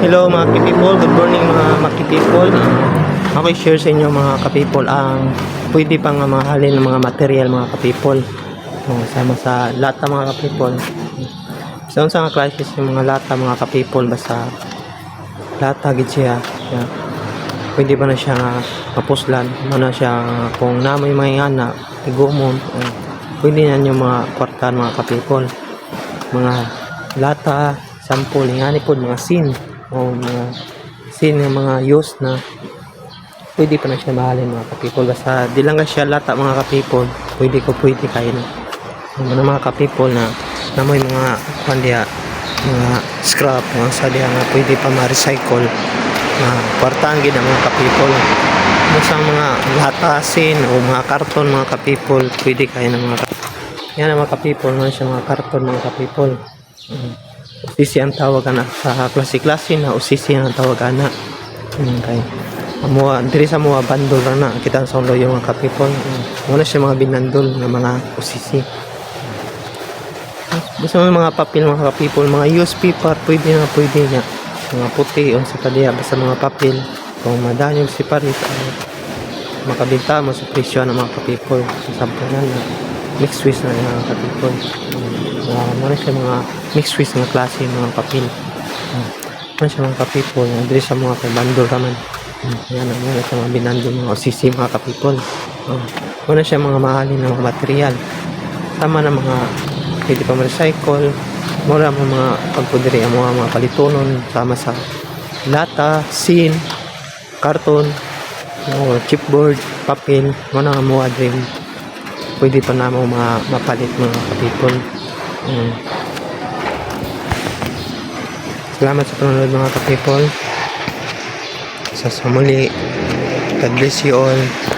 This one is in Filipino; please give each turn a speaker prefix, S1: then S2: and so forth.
S1: Hello mga ka-people, good morning mga ka-people. Ako i-share sa inyo mga ka-people ang pwede pang mahalin ng mga material mga ka-people. Oh, sama sa lata mga ka-people. Sa unsa nga klase yung mga lata mga ka-people basta lata gid. Yeah. Pwede pa na siya nga mapuslan, mo na siya kung namoy mga ana, igumon. Oh, pwede na yung mga kwartan mga ka-people. Mga lata, sample, nga po mga sin o mga sin nga mga use na pwede pa na siya mahalin mga kapipol basta di lang siya lata mga kapipol pwede ko pwede kayo na. Mga mga kapipol na na may mga kandiya mga scrap mga sadya nga pwede pa ma-recycle na kwartaan gid ang mga kapipol basta mga lata sin o mga karton mga kapipol pwede kayo ng mga yan ang mga kapipol mga mga karton mga kapipol Mm. Usisi ang tawag ana sa klase-klase na usisi ang tawag ana. Mm, kay amo diri sa mga bandol na kita sa yung mga kapipon. Mm. Wala siya mga binandol nga mga usisi. Basta may mga papel mga kapipol, mga used paper, pwede na pwede niya. Mga puti o sa kadiya, basta mga papel. Kung madanyog si parit, uh, makabinta mo sa presyo ng mga kapipol. Sa sampunan na mixed with na mga kapipol. Uh, muna siya mga mixed with mga klase mga papel. Uh, muna siya mga kapipol. Uh, sa mga kay bandol raman. Uh, yan ang muna siya mga binandol mga OCC mga kapipol. Uh, muna siya mga mahalin na mga material. Tama na mga pwede pa ma-recycle. Mura mo mga pagpudiri ang mga, mga palitonon sama sa lata, sin, karton, o chipboard, papel, mo na mo adring pwede pa na mo ma mapalit mga kapipol. Mm. Salamat sa panonood mga kapipol. Sa sumuli, God bless you all.